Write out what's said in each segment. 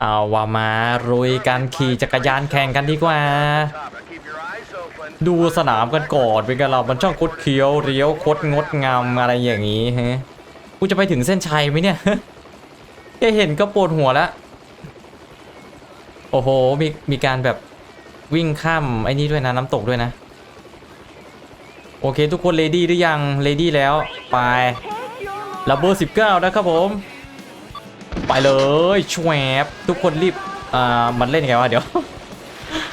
เอาว่ามารุยกันขี่จักรยานแข่งกันดีกว่า ดูสนามกันก่อนเป็นกันเรามันช่องคดเคี้ยวเรียวคดงดงามอะไรอย่างนี้ฮะกูจะไปถึงเส้นชัยไหมเนี่ยแค่เห็นก็ปวดหัวแล้วโอ้โหมีมีการแบบวิ่งข้ามไอ้นี่ด้วยนะน้ำตกด้วยนะ โอเคทุกคนเลดี้หรือยังเลดี้แล้วไปลับเบอร์สิบเก้านะครับผม ไปเลยชวบทุกคนรีบอ่ามันเล่นยังไงวะเดี๋ยว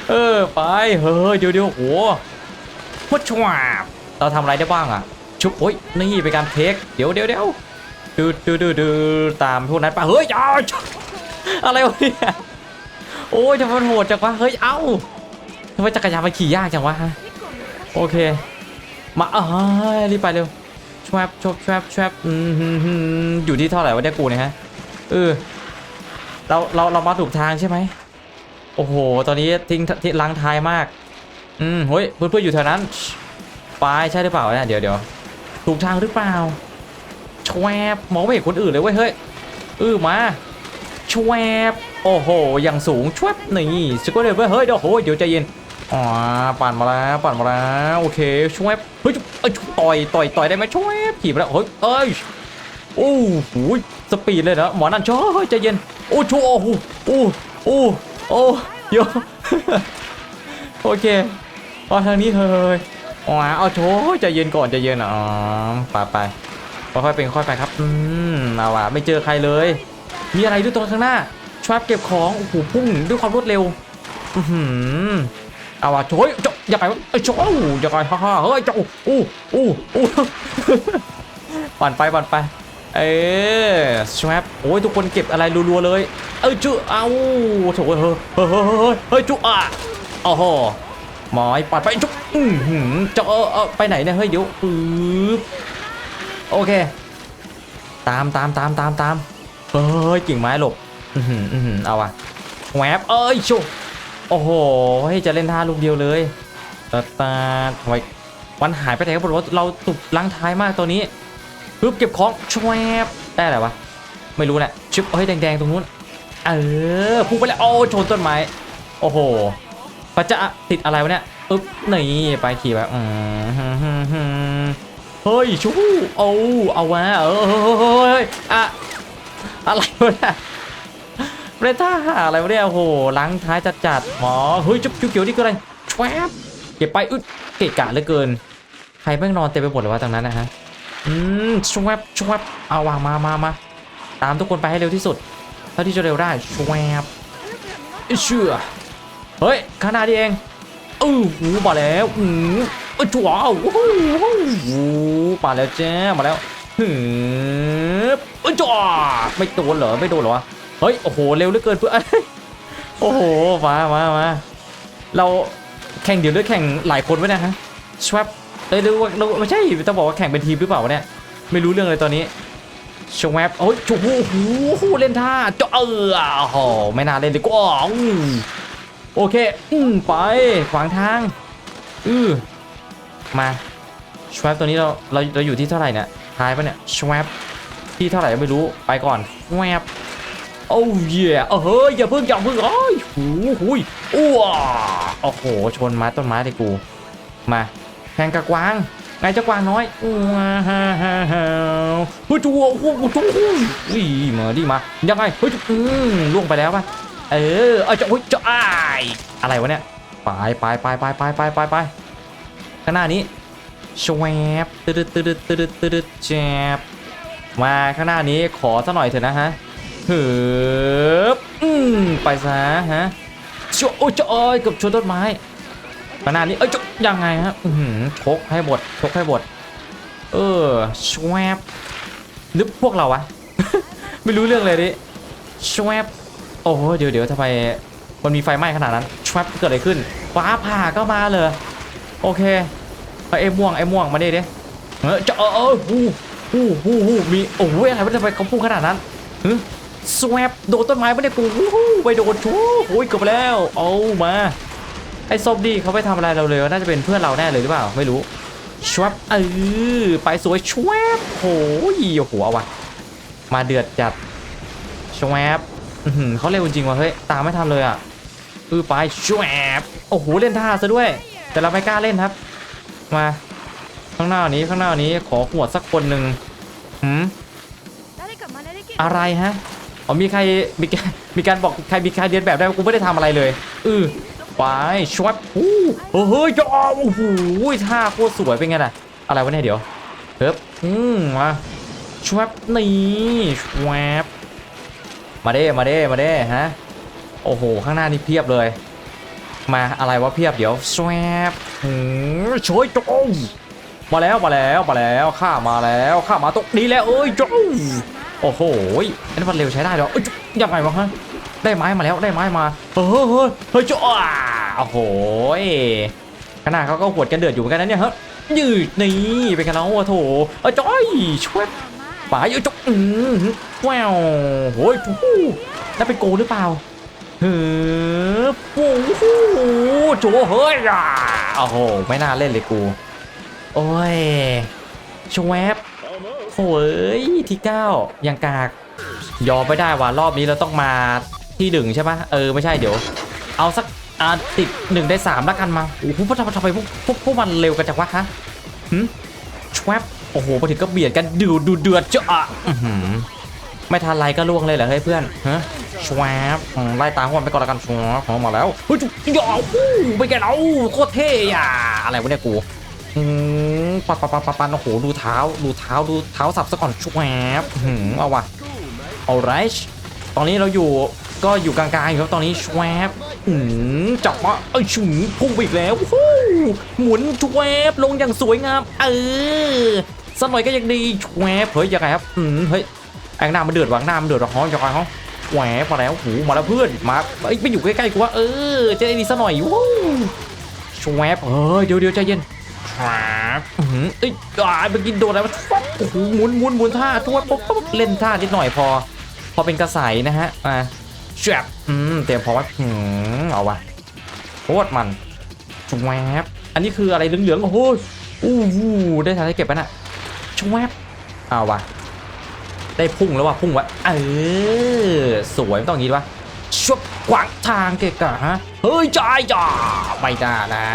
เออไปเฮ้ยเดี๋ยวเดี๋ยวโหพุชชวบเราทำอะไรได้บ้างอะชุบโอ้ยนี่เป็นการเทคเดี๋ยวเดี๋ยวเดี๋ยวดูดูดูดูตามพวกนั้นไปเฮ้ยเอาอะไรวะเนี่ยโอ้ยทำไมมันโหดจังวะเฮ้ยเอ้าทำไมจักรยานมันขี่ยากจังวะฮะโอเค มาเอ้ยรีบไปเร็วชวบชวบชวบชวบอืมอยู่ที่เท่าไหร่วะเนี่ยกูเนี่ยฮะ เออเราเราเรามาถูกทางใช่ไหมโอ้โห ตอนนี้ทิ้งทิ้งล้างท้ายมาก อืมเฮ้ยเพื่อนเพื่อนๆอยู่แถวนั้นไปใช่หรือเปล่าเนี่ยเดี๋ยวเดี๋ยวถูกทางหรือเปล่าชวบมองไม่เห็นคนอื่นเลยเว้ยเฮ้ยเออมาชวบโอ้โหอย่างสูงชวบนี่สก็เลยเว้ยเฮ้ยเดี๋ยวโหเดี๋ยวใจเย็นอ๋อปั่นมาแล้วปั่นมาแล้วโอเคชวบเฮ้ยเอ้ยต่อยต่อยต่อยได้ไหมชวบขี่ไปแล้วเฮ้ยเอ้ย โอ้โหสปีดเลยนะหมอนั่นช้อยใจเย็น โอ้ชัวโอ้โหโอ้โอ้โอ้เยอะโอเคเอาทางนี้เฮ้ยอ๋อเอาโชใจเย็นก่อนใจเย็นอ๋อไปไปค่อยๆเป็นค่อยไปครับอืมเอาว่ะไม่เจอใครเลย มีอะไรด้วยตรงข้างหน้าชวบเก็บของโอ้โหพุ่งด้วยความรวดเร็วอือหือเอาว่ะโชยจอย่าไปวะเอ้ยโชยอย่าไปฮ่าฮ่าเฮ้ยโจอู้อู้อู้ปั่นไปปั่นไป เออสวปโอ้ยทุกคนเก็บอะไรรัวๆเลย เอ้ยจุเอาโถเฮ้ยเฮ้ยเฮ้ยเฮ้ยเฮ้ยจุอะโอ้โหหมอยปัดไปจุอือหือจะเออเออไปไหนเนี่ยเฮ้ยเดี๋ยวปึ๊บโอเค ตามตามตามตามตามเฮ้ยกิ่งไม้หลบอือหืออือหือเอาว่ะแหวบเอ้ยจุโอ้โหให้จะเล่นท่าลูกเดียวเลยตาตาทำไมวันหายไปไหนกันหมดวะเราตุบล้างท้ายมากตัวนี้ ปึ๊บเก็บของชวบได้อะไรวะ ไม่รู้แหละชิปเฮ้ยแดงๆตรงนู้น เออพุ่งไปแล้วโอ้ชนต้นไม้ โอ้โหพระจะติดอะไรวะเนี่ยปึ๊บนี่ไปขี่แบบเฮ้ยชูเอาเอาวะเออเฮ้ยอะอะไรวะเนี่ยเรต้าอะไรวะเนี่ยโอ้โหล้างท้ายจัดๆหมอเฮ้ยจุ๊บจุ๊บเขียวนี่คืออะไรชวบเก็บไปอึดเกะกะเหลือเกิน ใครแม่งนอนเต็มไปหมดเลยวะตรงนั้นนะฮะ อืมชวบชวบเอาวางมามามาตามทุกคนไปให้เร็วที่สุด เท่าที่จะเร็วได้ชวบเชื่อเฮ้ยข้างหน้าดีเองอือหูมาแล้วอือเออจัวโอ้โหหูมาแล้วจ้ามาแล้วหืบเออจัวไม่โดนเหรอไม่โดนเหรอเฮ้ยโอ้โหเร็วเหลือเกินเพื่อนโอ้โหมามามาเราแข่งเดี๋ยวหรือแข่งหลายคนไว้นะฮะชวบ เอ้ยหรือว่าเราไม่ใช่ต้องบอกว่าแข่งเป็นทีมหรือเปล่าวะเนี่ยไม่รู้เรื่องเลยตอนนี้ชงแวบโอ้ยโอ้โหโอ้โหเล่นท่าเจาเออโอ้โหไม่น่าเล่นเลยก็อู้โอเคอืมไปขวางทางอือมาชวบตัวนี้เราเราเราอยู่ที่เท่าไหร่เนี่ยท้ายปะเนี่ยชวบที่เท่าไหร่ไม่รู้ไปก่อนแวบโอ้ยเออเฮ้ยอย่าเพิ่งอย่าเพิ่งโอ้ยหูหุยอ้วโอ้โหชนไม้ต้นไม้เลยกูมา แข่งกับกวางไงเจ้ากวางน้อยว้ฮ่าฮ่าฮ่าเฮ้ยจูโอ้โหจูอุ้ยมาดิมายังไงเฮ้ยอืมล่วงไปแล้วป่ะเออเอาจะโอ้ยจะอ้ายอะไรวะเนี่ยไปไปไปไปไปไปไปไปข้างหน้านี้ชวบตืดตืดตืดตืดแจบมาข้างหน้านี้ขอสักหน่อยเถอะนะฮะเฮ้บอืมไปซะฮะโจ้โอ้ยจะเอ้ยกับชนต้นไม้ ขนาดนี้เอ้ยจะยังไงฮะอือหือชกให้หมดชกให้หมดเออชวบนึกพวกเราวะ ไม่รู้เรื่องเลยดิชวบโอ้โหเดี๋ยวเดี๋ยวทำไมมันมีไฟไหม้ขนาดนั้นชวบเกิดอะไรขึ้นฟ้าผ่าก็มาเลยโอเคเอาไอ้ม่วงไอ้ม่วงมาดิดิเออจะเออเออฮู้ฮู้ฮู้ฮู้มีโอ้ยอะไรวะทำไมเขาพุ่งขนาดนั้นฮึสวบโดนต้นไม้ไม่ได้กูฮู้ไปโดนชูโอ้ยเกือบแล้วเอามา ไอ้ซบดีเขาไปทำอะไรเราเลยน่าจะเป็นเพื่อนเราแน่เลยหรือเปล่า ไม่รู้ชวบเออไปสวยชวบโหยีโอ้โหอาวะมาเดือดจัดชวบเขาเร็วจริงว่ะเฮ้ยตามไม่ทันเลยอะเออไปชวบโอ้โหเล่นท่าซะด้วย แต่เราไม่กล้าเล่นครับ มาข้างหน้านี้ข้างหน้านี้ขอขวดสักคนหนึ่งหืมอะไรฮะอ๋อมีใครมีมีการบอกใครมีใครเรียนแบบได้กูไม่ได้ทำอะไรเลยอือ ไปชวบอู้เฮ้ยเฮ้ยจอโอ้โหท่าโคตรสวยเป็นไงล่ะ อะไรวะเนี่ยเดี๋ยวเฮ้ยอืมมาชวบนี่ชวบมาเด้มาเด้มาเด้ฮะโอ้โห ข้างหน้านี่เพียบเลย มาอะไรวะเพียบเดี๋ยวชวบอืมช่วยจงมาแล้วมาแล้วมาแล้วข้ามาแล้วข้ามาตรงนี้แล้วเอ้ยจงโอ้โหอันนี้มันเร็วใช้ได้เหรอเอ้ยยังไงวะฮะ ได้ไม้มาแล้วได้ไม้มาเฮ้ยเฮ้ยเฮ้ยจ้าโอ้โหขนาดเขาก็หวดกันเดือดอยู่เหมือนกันนะเนี่ยเฮ้ยยืดนี่เป็นกันแล้วโอ้โถเอ้ยจ้อยช่วยป่าอยู่จุ๊บอืมแววโอ้ยจู้นั่นเป็นโกหรือเปล่าเฮ้ยโอ้โหโจเฮ้ยอะโอ้โหไม่น่าเล่นเลยกู โอ้ยชวบโอ้ยที่เก้ายังกากยอมไม่ได้ว่ารอบนี้เราต้องมา ที่หนึ่งใช่ปะเออไม่ใช่เดี๋ยว เอาสักอ่าติดหนึ่งได้สามแล้วกันมาโอ้โหพวกทำไมทำไมพวกพวกพวกมันเร็วกันจังวะฮะหืมชวบโอ้โหมาถึงก็เบียดกันดูดูเดือดจ้ะอื้อหือไม่ทันไรก็ล่วงเลยเหรอเฮ้ยเพื่อนฮะชวบไล่ตามพวกมันไปก่อนละกันชวบของมาแล้วเฮ้ยจุ๊ยาวอู้ไปแกเราโคตรเท่อะอะไรวะเนี่ยกูอืมปัดปัดปัดปัดปัดโอ้โหดูเท้าดูเท้าดูเท้าสับซะก่อนชวบหืมเอาว่ะเอาไรตอนนี้เราอยู่ ก็อยู่กลางๆอยู่ครับตอนนี้ชวบอืมจับมาเอ้ยฉุงพุ่งไปอีกแล้ววู้หมุนชวบลงอย่างสวยงาม เออสักหน่อยก็ยังดีชวบเฮ้ยยังไงครับอืมเฮ้ยแองหน้ามันเดือดวางหน้ามันเดือดร้อนจังไงเขาแหวมาแล้วหูมาแล้วเพื่อนมาเอ้ไปอยู่ใกล้ๆกูว่าเออจะได้ดีสักหน่อยวู้ชวบเฮ้ยเดี๋ยวเดี๋ยวใจเย็นครับอื้อหือเอ้ยอ่าเมื่อกี้โดนอะไรมาโอ้โหหมุนหมุนหมุนท่าทั่วปุ๊บปุ๊บเล่นท่านิดหน่อยพอ พอเป็นกระใสนะฮะอ่า แฉบอืมเตรียมพร้อมไว้หืมเอาวะโคตรมันชวบอันนี้คืออะไรเหลืองๆโอ้โหอู้หูได้ทันได้เก็บไปน่ะชวบเอาวะได้พุ่งแล้วว่ะพุ่งวะเออสวยไม่ต้องอย่างงี้วะชวบขวางทางเกะกะฮะเฮ้ยจ่ายจ่าไม่ได้นะ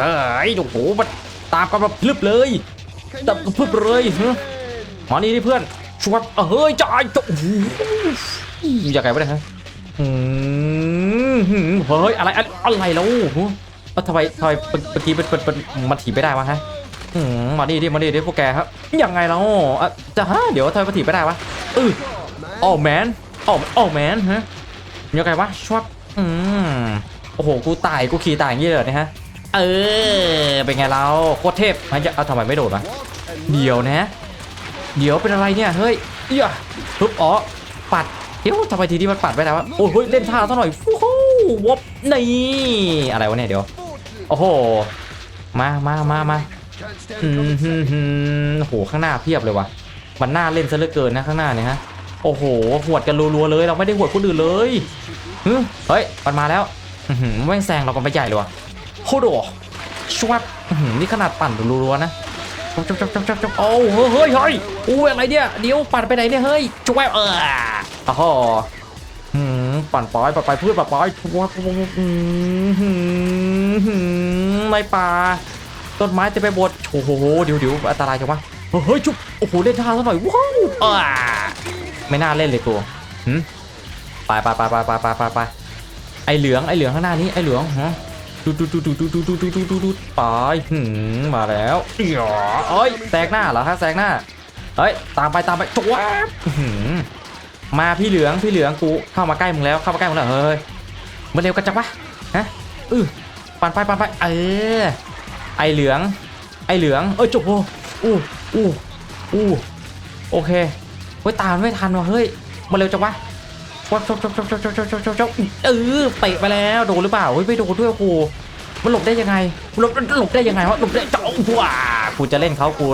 เฮ้ยโอ้โหมันตามกันมาพลึบเลยตามกันพลึบเลยฮะมานี่ดิเพื่อนชวบเฮ้ยจ่ายจ่าโอ้โหอย่าไงวะเนี่ยฮะอืมหืมเฮ้ยอะไรอะไรอะไรแล้วเอ้าทำไมทำไมเมื่อกี้มันมันมันมันถีบไม่ได้วะฮะอืมมาดิดิมาดิดิพวกแกครับยังไงแล้วอะจะฮะเดี๋ยวทำไมมาถีบไม่ได้วะเออโอ้แมนโอ้โอ้แมนฮะยังไงวะชวบอืมโอ้โหกูตายกูขี่ตายอย่างนี้เลยเนี่ยฮะเออเป็นไงเราโคตรเทพมันจะเอาทำไมไม่โดดวะเดี๋ยวนะ เดี๋ยวเป็นอะไรเนี่ยเฮ้ยเอี้ยฮึบอ๋อปัด เดี๋ยวทำไมทีนี้มันปัดไม่ได้วะโอ้ยเฮ้ยเล่นท่าซะหน่อยฟูฮู้วบนี่อะไรวะเนี่ยเดี๋ยวโอ้โหมามามามาอืมฮึฮึโอ้โหข้างหน้าเพียบเลยว่ะมันน่าเล่นซะเหลือเกินนะข้างหน้าเนี่ยฮะโอ้โหหวดกันรัวๆเลย เราไม่ได้หวดคนอื่นเลยเฮ้ยมันมาแล้วแม่งแซงเรากันไปใหญ่เลยว่ะโคตรชวับนี่ขนาดปั่นรัวๆนะจับจับจบจบจบจับโอ้เฮ้ยเฮ้ยเฮ้ยอู้อะไรเนี่ยเดี๋ยวปั่นไปไหนเนี่ยเฮ้ยชวับเออ อ้โหหืมปั่นปอยปั่นไปพืชปั่นปอยชวับอืมหืมหืมในป่าต้นไม้เต็มไปหมดโอ้โหเดี๋ยวเดี๋ยวอันตรายจังวะเฮ้ยจุ๊บโอ้โหเล่นท่าซะหน่อยว้าวอ่าไม่น่าเล่นเลยกูหืมไปไปไปไปไปไปไปไปไอเหลืองไอเหลืองข้างหน้านี้ไอเหลืองฮะดูดูดูดูดูดูดูดูดูดูดูไปหืมมาแล้วเดี๋ยวเอ้ยแซงหน้าเหรอฮะแซงหน้าเฮ้ยตามไปตามไปจวบหืม มาพี่เหลืองพี่เหลืองกูเข้ามาใกล้มึงแล้วเข้ามาใกล้มึงแล้วเฮ้ยมันเร็วกันจังวะฮะอือปั่นไปปั่นไปเออไอเหลือง ไอเหลืองเอ้ยจบโอ้อู้อู้อู้โอเคเฮ้ยตามไม่ทันว่ะเฮ้ยมาเร็วจังวะวับจบจบจบจบจบจบจบจบจบเออเตะไปแล้วโดนหรือเปล่าเฮ้ยไม่โดนด้วยโอ้โหมันหลบได้ยังไงหลบหลบได้ยังไงวะหลบได้จ้าว้ากูจะเล่นเขากู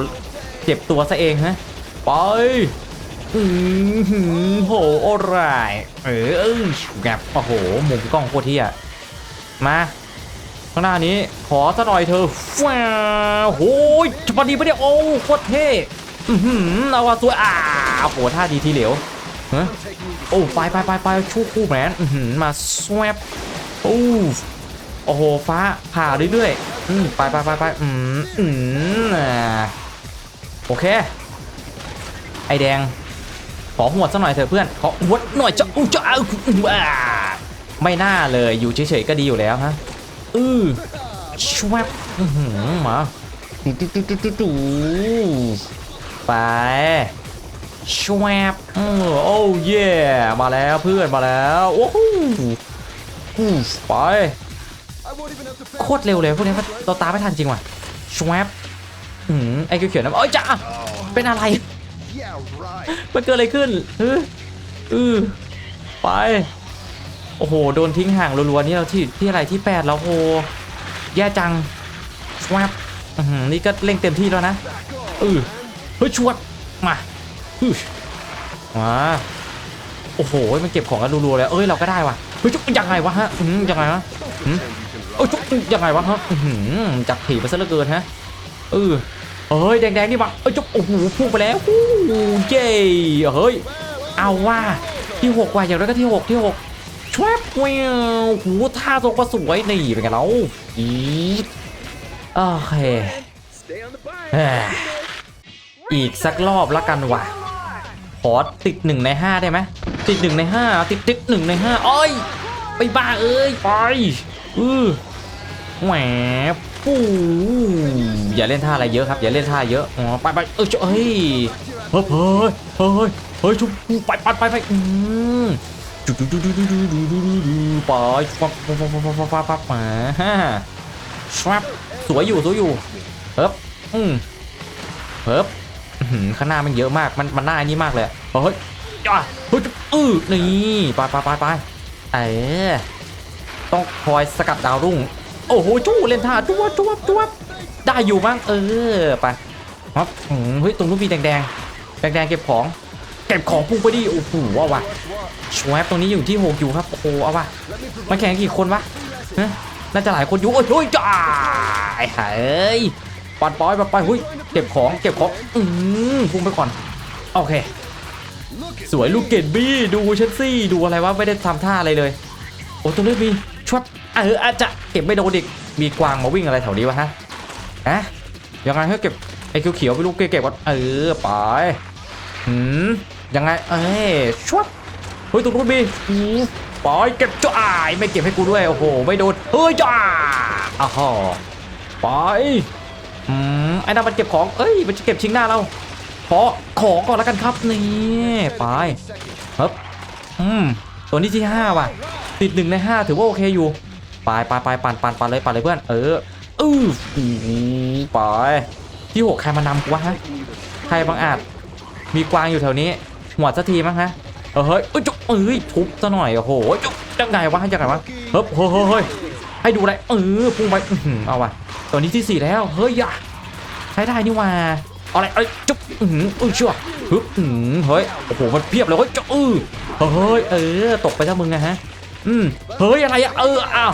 เจ็บตัวซะเองฮะไป อือหือโหโอ้ไรเออเออแกบโอ้โหมุมกล้องโคตรเที่ยมาข้างหน้านี้ขอซะหน่อยเธอว้าวโอ้ยจะพอดีปะเนี่ยโอ้โคตรเท่อือหือเอาว่าสวยอ่าโหท่าดีทีเหลวฮะโอ้ไปไปไปไปชูคู่แมนอื้อหือมาสวบโอ้โอ้โหฟ้าผ่าเรื่อยๆอืมไปไปไปไปอืมอืมโอเคไอแดง ขอหวดสักหน่อยเถอะเพื่อนขอหวดหน่อยจะอู้จะเอาอ่าไม่น่าเลยอยู่เฉยๆก็ดีอยู่แล้วฮะอือชวบอื้อหือมาตุ๊ดตุ๊ดตุ๊ดตุ๊ดตุ๊ดไปชวบอือโอ้เย่มาแล้วเพื่อนมาแล้วโอ้โหอู้ไปโคตรเร็วเลยพวกนี้มันเราตามไม่ทันจริงว่ะชวบอืมไอ้เขียวๆนะเอ้ยจ้าเป็นอะไร Yeah, right. มันเกิดอะไรขึ้นเออเออไป โอ้โห โดนทิ้งห่างรัวๆนี่เราที่ที่อะไรที่แปดแล้วโหแย่จังชวบนี่ก็เร่งเต็มที่แล้วนะเออเฮ้ยชวดมาอือมาโอ้โห มันเก็บของกันรัวๆเลยเอ้ย เราก็ได้ว่ะ เฮ้ยจุ๊ยังไงวะฮะอืมยังไงวะอืมเอ้ยจุ๊ยังไงวะฮะอือหือจับถีบไปซะเหลือเกินฮะเออ เฮ้ยแดงๆนี่บังเอ้ยจบโอ้โหพุ่งไปแล้วโอู้เย้เฮ้ยเอาว่าที่หกว่ะอย่างไรก็ที่หกที่หกชวบเว้วหูท่าทรงก็สวยนี่เป็นไงเราอีโอเคเอออีกสักรอบละกันว่ะขอติดหนึ่งในห้าได้ไหมติดหนึ่งในห้าติดติดหนึ่งในห้าอ้อยไปบ้าเอ้ยไปอือ แหมปูอย่าเล่นท่าอะไรเยอะครับ อย่าเล่นท่าเยอะอ๋อไปไปเออเฮ้ยเฮ้ยเฮ้ยเฮ้ยเฮ้ยชุบไปไปไปไปอืมจุดจุดจุดจุดจุดไปฟับฟับฟับฟับฟับฟัมฮ่าบสวยอยู่สวยอยู่เฮ้ยอืมเฮ้ยข้างหน้ามันเยอะมากมันมันหน้าอันนี้มากเลยเฮ้ยจ้าเฮ้ยออนี่ไปไปไปไปเอ๋ต้องคอยสกัดดาวรุ่ง โอ้โหจู้เล่นท่าจ้วบจ้วบจ้วบได้อยู่มั้งเออไปครับอืมเฮ้ยตรงนู้นมีแดงแดงแดงแดงเก็บของเก็บของพุ่งไปดิโอ้โหเอาว่ะชวบตรงนี้อยู่ที่หกอยู่ครับโอ้โหเอาว่ะมันแข่งกี่คนวะน่าจะหลายคนอยู่โอ้ยโอ้ยจ้าไอ้เฮ้ยปัดปอยปัดปอยเฮ้ยเก็บของเก็บของอืมพุ่งไปก่อนโอเค สวยลูกเกดบี้ดูเชนซี่ดูอะไรวะไม่ได้ทำท่าอะไรเลย โอ้ตัวเลือกมีชวบ เอออาจจะเก็บไม่โดนอีกมีกวางมาวิ่งอะไรแถวนี้วะฮะฮะยังไงให้เก็บไอ้เขียวๆไปลูกเก็บก่อนเออไปหืมยังไงเอ้ยชวบเฮ้ยตัวนู้นมีอืมไปเก็บจ้าไม่เก็บให้กูด้วยโอ้โหไม่โดนเฮ้ยจ้าอ้าวปอืมไอ้นั่นมันเก็บของเอ้ยมันจะเก็บชิงหน้าเราขอขอก่อนแล้วกันครับนี่ไปครับอืมตัวนี้ที่ห้าว่ะติดหนึ่งในห้าถือว่าโอเคอยู่ ไปไปไปปั่นปั่นปั่นเลยปั่นเลยเพื่อน เอออือหือไปที่หกใครมานำกูวะฮะใครบางอาจมีกวางอยู่แถวนี้ หัวดสักทีมั้งฮะเออเฮ้ยเอ้ยจุ๊บเอ้ยทุบซะหน่อยโอ้โหจุ๊บยังไงวะยังไงวะเฮ้ยเฮ้ยเฮ้ยเฮ้ยให้ดูอะไรเออพุ่งไปอื้ออเอาวะตัวนี้ที่สี่แล้วเฮ้ยอย่าใช้ได้นี่ว่าอะไรเอ้ยจุ๊บอือหือเออเชื่อฮึบอือเฮ้ยโอ้โหมันเพียบเลยเฮ้ยจุ๊บเออเฮ้ยเออตกไปซะมึงนะฮะอืมเฮ้ยอะไรอะเอออ้าว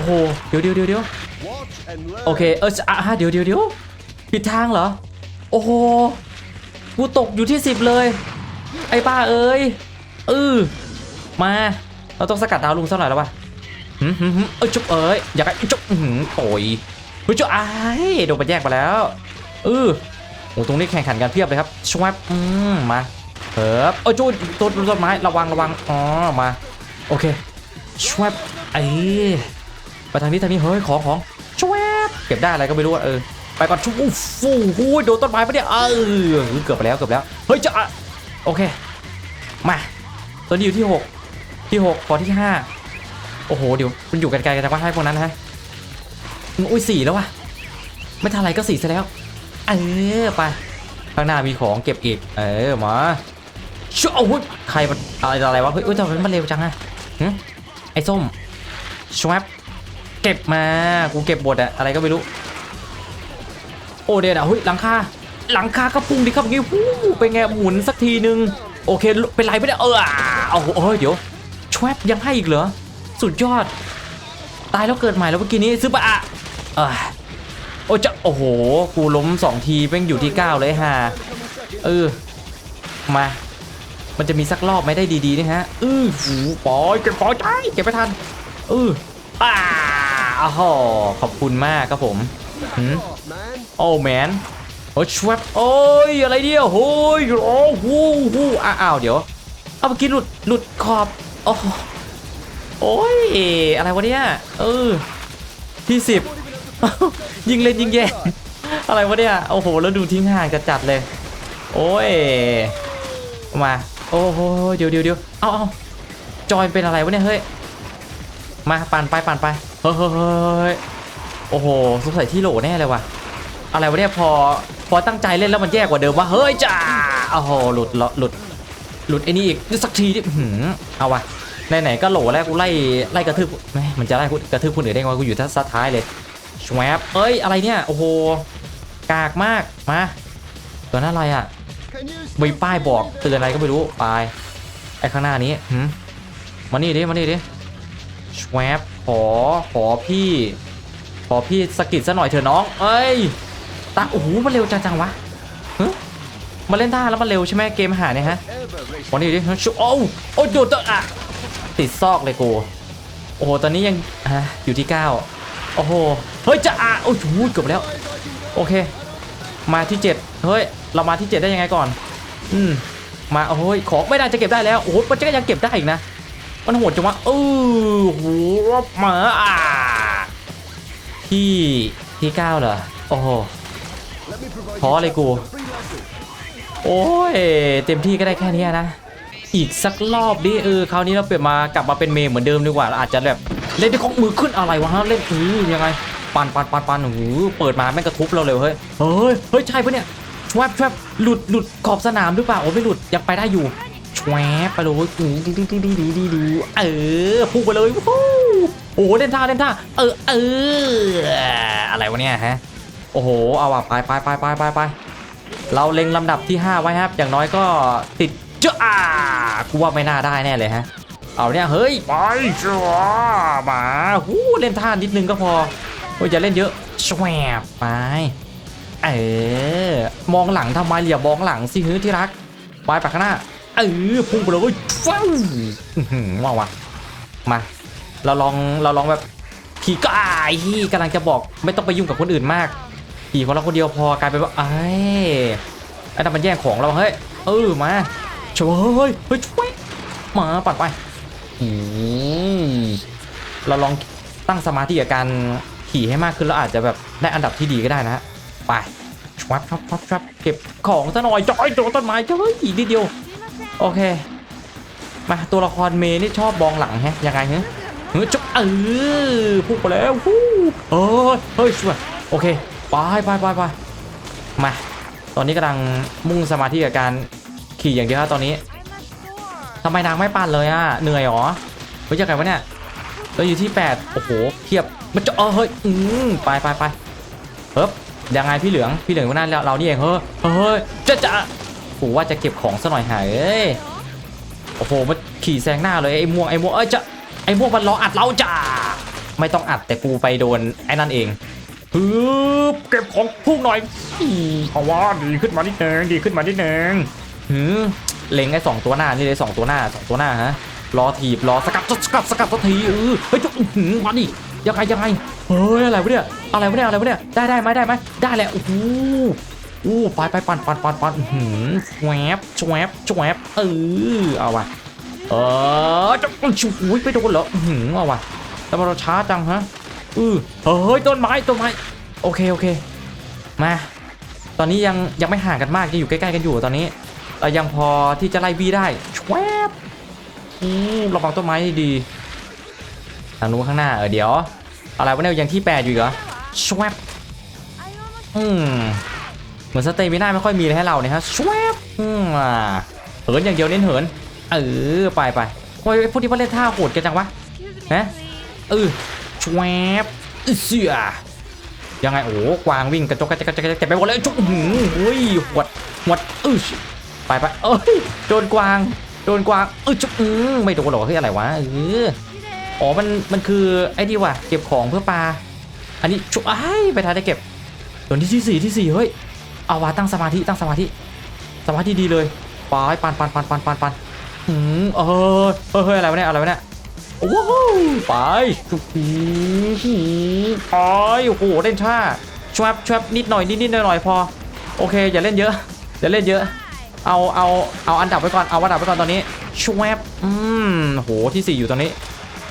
อ้โห เดี๋ยวเดี๋ยวเดี๋ยวโอเค เอออะเดี๋ยวเดี๋ยวเดี๋ยวผิดทางเหรอ โอ้โห กูตกอยู่ที่สิบเลย ไอ้ป้าเอ้ยเออมา เราต้องสกัดดาวลุงสักหน่อยแล้ววะหืมหืมหืมเอ้ยจุ๊บเอ้ย อยากให้จุ๊บหืมโอยเฮ้ยจุ๊บอ้ายโดนไปแยกไปแล้วเออโอ้ตรงนี้แข่งขันกันเพียบเลยครับชวับอืมมาเฮ้ยเอ้จุ๊บต้นต้นไม้ ระวังระวัง อ๋อ มา โอเคชวบไอ้ ไปทางนี้ทางนี้เฮ้ยของของชวบเก็บได้อะไรก็ไม่รู้เออไปก่อนชูฟูหูยโดนต้นไม้ปะเนี่ยเออเกือบไปแล้วเกือบแล้วเฮ้ยจะโอเคมาตัวนี้อยู่ที่หกที่หกพอที่ห้าโอ้โห เดี๋ยวมันอยู่กันไกลกันจังว่าให้พวกนั้นฮะอุ้ยสี่แล้ววะไม่ทันไรก็สี่ซะแล้ว เออไป ข้างหน้ามีของเก็บอีก เออมาชวโอ้ยใครมันอะไรอะไรวะ เฮ้ยเฮ้ยทำไมมันเร็วจังอะหึไอ้ส้มชวับ เก็บมา กูเก็บบทอะอะไรก็ไม่รู้ โอ้เดี๋ยวนะเฮ้ยหลังคา หลังคากระปุงดิครับเมื่อกี้ฮู้เป็นไงหมุนสักทีนึง โอเค เป็นไรไม่ได้เออเอาเฮ้ยเดี๋ยวชวบยังให้อีกเหรอ สุดยอด ตายแล้วเกิดใหม่แล้วเมื่อกี้นี้ซื้อปะอะเออโอ้จะโอ้โห กูล้มสองทีเป็นอยู่ที่เก้าเลยฮะเออ มา มันจะมีสักรอบไหมได้ดีๆนี่ฮะ อือหูปอยเก็บปอยใจเก็บไม่ทัน อืออ่า อ้าวขอบคุณมากครับผมโอ้แมนโอ้ชวบโอ้ยอะไรเนี่ยโอ้ยโอ้โหหูอ้าวเดี๋ยวเอาเมื่อกี้หลุดหลุดขอบโอ้โหโอ้ยอะไรวะเนี่ยเออที่สิบยิงเล่นยิงแย่อะไรวะเนี่ยโอ้โหแล้วดูทิ้งห่างจัดๆเลย โอ้ยมาโอ้โหเดี๋ยวเดี๋ยวเดี๋ยวเอาเอาจอยเป็นอะไรวะเนี่ยเฮ้ยมาปั่นไปปั่นไป เฮ้ยโอ้โหสงสัยที่โหลแน่เลยว่ะ อะไรวะเนี่ยพอพอตั้งใจเล่นแล้วมันแย่กว่าเดิมว่าเฮ้ยจ้าโอ้โหหลุดหลุดหลุดหลุดไอ้นี่อีกสักทีดิอือหือเอาวะไหนๆก็โหลแล้วกูไล่ไล่กระทืบแม่มันจะไล่กระทืบคนอื่นได้ไงวะกูอยู่ท่าท้ายเลยชวบเอ้ยอะไรเนี่ยโอ้โหกากมากมาตัวนั้นอะไรอะมีป้ายบอกเตือนอะไรก็ไม่รู้ไปไอ้ข้างหน้านี้หืมมานี่ดิมานี่ดิชวบ ขอขอพี่ ขอพี่สกิดซะหน่อยเถอะน้อง เอ้ยตาโอ้โหมันเร็วจังจังวะฮะมาเล่นท่าแล้วมันเร็วใช่ไหมเกมหาเนี่ยฮะ ever race มานี่ดิชุโอ้โอ้ยโดดตอะอะติดซอกเลยกูโอ้โหตอนนี้ยังฮะอยู่ที่ 9 โอ้โหเฮ้ยจะอะโอ้ยหูเกือบแล้วโอเค มาที่ 7 เฮ้ย เรามาที่ 7 ได้ยังไงก่อน อืม มาโอ้ย ของไม่ได้จะเก็บได้แล้ว โอ้โหมันจะก็ยังเก็บได้อีกนะ มันโหดจังวะเออโหมาอ่าที่ที่9เหรอ โอ้โหพอเลยกู โอ้ย เต็มที่ก็ได้แค่นี้นะ อีกสักรอบดิเออคราวนี้เราเปลี่ยนมากลับมาเป็นเมย์เหมือนเดิมดีกว่า อาจจะแบบเล่นด้วยของมือขึ้นอะไรวะฮะเล่นอือยังไงปันปันปันปันโอ้โหเปิดมาแม่งกระทุบเราเลยเฮ้ย เฮ้ย เฮ้ย ใช่ปะเนี่ยชวบชวบหลุดหลุดขอบสนามหรือเปล่าโอ้ไม่หลุดยังไปได้อยู่ แหวไปเลยดูดูดูดูดูดูเออพุ่งไปเลยโอ้โหเล่นท่าเล่นท่าเออเอออะไรวะเนี่ยฮะโอ้โหเอาว่ะไปไปไปไปไปไปเราเล็งลำดับที่ 5 ไว้ครับอย่างน้อยก็ติดเจ้ากูว่าไม่น่าได้แน่เลยฮะเอาเนี่ยเฮ้ยไปจ้ามาหูเล่นท่านิดนึงก็พอโอ้ยอย่เล่นเยอะแฉบไปเออมองหลังทำไมเรียบมองหลังสิฮื้อที่รักไปไปข้างหน้า เออพุ่งไปเลยฟ้าวอื้อหือว่าวะมา เราลองเราลองแบบขี่ก็อายที่กำลังจะบอกไม่ต้องไปยุ่งกับคนอื่นมากขี่ของเราคนเดียวพอกลายเป็นว่าไอ้ไอ้นั่นมันแย่งของเราเฮ้ยเออมาช่วยเฮ้ยเฮ้ยช่วยมาปัดไปอืมเราลองตั้งสมาธิกับการขี่ให้มากขึ้นแล้วอาจจะแบบได้อันดับที่ดีก็ได้นะฮะไปชับชวับชวับชวับเก็บของซะหน่อยจอยโดนต้นไม้จ้อยอีกนิดเดียว โอเค มาตัวละครเมย์นี่ชอบบองหลังแฮะยังไงฮะเฮ้ยจะเออพุ่งไปแล้วฮู้เฮ้ยเฮ้ยช่วยโอเคไปไปไปไปมา ตอนนี้กำลังมุ่งสมาธิกับการขี่อย่างเดียวตอนนี้ทำไมนางไม่ปั่นเลยอะเหนื่อยหรอเฮ้ยยังไงวะเนี่ยเราอยู่ที่ 8 โอ้โหเทียบมันจะเออเฮ้ยอืมไปไปไปเฮ้ยยังไงพี่เหลืองพี่เหลืองวันนั้นเราเรานี่เองเฮ้ยเฮ้ยจะจะ กูว่าจะเก็บของซะหน่อยหายเอ้ยโอ้โหมันขี่แซงหน้าเลยไอ้ม่วงไอ้ม่วงเอ้ยจะไอ้ม่วงมันล้ออัดเราจ้าไม่ต้องอัดแต่กูไปโดนไอ้นั่นเองฮึบเก็บของพุ่งหน่อยอีเพราะว่าดีขึ้นมานิดนึงดีขึ้นมานิดนึงหืมเล็งไอ้สองตัวหน้านี่เลยสองตัวหน้าสองตัวหน้าฮะรอถีบรอสกัดสกัดสกัดสักทีเออเฮ้ยจะอื้อหือมาดิยังไงยังไงเฮ้ยอะไรวะเนี่ยอะไรวะเนี่ยอะไรวะเนี่ยได้ได้ไหมได้ไหมได้แหละโอ้โห อู้ไปไปปั่นปั่นปั่นปั่นหือแวบแวบแวบเออเอาว่ะเออจะอุ้ยไปโดนเหรอหือเอาว่ะแล้วมันเราช้าจังฮะอือเฮ้ยต้นไม้ต้นไม้โอเคโอเค มา ตอนนี้ยังยังไม่ห่างกันมากยังอยู่ใกล้ๆกันอยู่ตอนนี้เรายังพอที่จะไล่บี้ได้ชวบอืมระวังต้นไม้ดีทางนู้นข้างหน้าเออเดี๋ยว อะไรวะเนี่ยยังที่แปดอยู่เหรอชวบอืม เหมือนสเตมิน่าไม่ค่อยมีเลยให้เราเนี่ยฮะชวบอืมอ่าเหินอย่างเดียวเน้นเหิน เออไปไปโอ้ยพวกที่มาเล่นท่าโหดกันจังวะ excuse me, Hả? please. เออชวบอึเสียยังไงโอ้กวางวิ่งกระจกกระจกกระจกกระจกไปหมดเลยจุ๊บหืมอุ้ยหวดหวดอึไปไปเอ้ยโดนกวางโดนกวางเออจุ๊บอืมไม่โดนหรอกเฮ้ยอะไรวะเอออ๋อมันมันคือไอ้นี่ว่ะเก็บของเพื่อปลาอันนี้ชุบไอ้ายไปทันได้เก็บตัวที่ที่สี่ที่สี่เฮ้ย เอาวะตั้งสมาธิตั้งสมาธิสมาธิดีเลยไปปันปันปันปันปันปันอืมเออเออเฮ้ยอะไรวะเนี่ยอะไรวะเนี่ยโอ้โหไปทุกทีไปโอ้โหเล่นท่าชวบชวบนิดหน่อยนิดนิดหน่อยหน่อยพอโอเคอย่าเล่นเยอะอย่าเล่นเยอะ เอาเอาเอาอันดับไว้ก่อนเอาอันดับไว้ก่อนตอนนี้ชวบอืมโหที่สี่อยู่ตอนนี้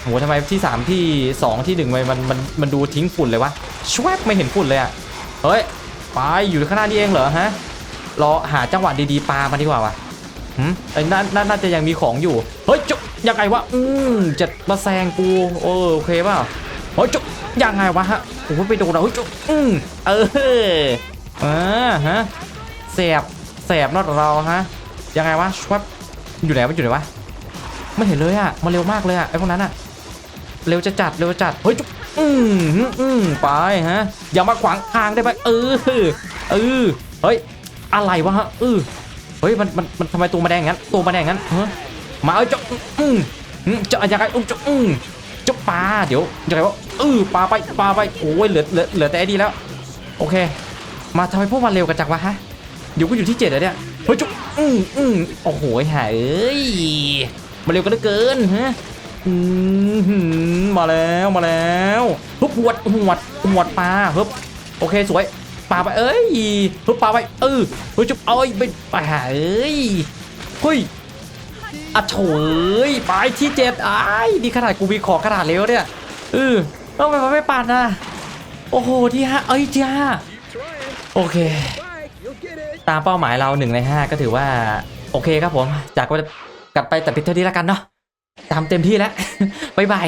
โหทำไมที่สามที่สองที่หนึ่งมันมันมันดูทิ้งฝุ่นเลยวะชวบไม่เห็นฝุ่นเลยอะเฮ้ย ไปอยู่ข้างหน้านี่เองเหรอฮะรอหาจังหวะดีๆปามาดีกว่าวะหืมไอ้น่นน่าจะยังมีของอยู่เฮ้ยจุ๊ยังไงวะอืมจะมาแซงกูโอโอเคป่าเฮ้ยจุ๊ยังไงวะฮะโอ้โหไปโดนเราเฮ้ยจุ๊อืมเอออ่าฮะแสบแสบนอดเราฮะยังไงวะชวับอยู่ไหนวะอยู่ไหนวะไม่เห็นเลยอะมันเร็วมากเลยอะไอ้พวกนั้นอะ เร็วจะจัดเร็วจัดเฮ้ยจุ๊บอืมอืมไปฮะอย่ามาขวางทางได้ไหมเออเออเฮ้ยอะไรวะฮะเออเฮ้ยมันมันมันทำไมตัวมาแดงงั้นตัวมาแดงงั้นฮะมาเอ้ยจุ๊บอืมจะยังไงอุ้มจุ๊บอืมจุ๊บปลาเดี๋ยวยังไงวะเออปลาไปปลาไปโอ้ยเหลือเหลือเหลือแต่ไอ้นี่แล้วโอเค มาทำไมพวกมันเร็วกันจังวะฮะเดี๋ยวกูอยู่ที่เจ็ดแล้วเนี่ยเฮ้ยจุ๊บอืมอืมโอ้โหหายเอ้ยมาเร็วกันเหลือเกินฮะ มาแล้วมาแล้วฮึบหวดหวดหวดปลาฮึบโอเคสวยปลาไปเอ้ยฮึบปลาไปเออเฮ้ยจุ๊บเอ้ยไปไปหาเอ้ยเฮ้ยอะโถยไปที่เจ็ดอ้ายนี่ขนาดกูมีของขนาดเร็วเนี่ยเออต้องไปมันไม่ปัดนะโอ้โหที่ห้าเอ้ยที่ห้าโอเค ตามเป้าหมายเราหนึ่งในห้าก็ถือว่า โอเคครับผมจากก็กัดไปแต่เพิดเท่านี้แล้วกันเนาะ ทำเต็มที่แล้ว บ๊ายบาย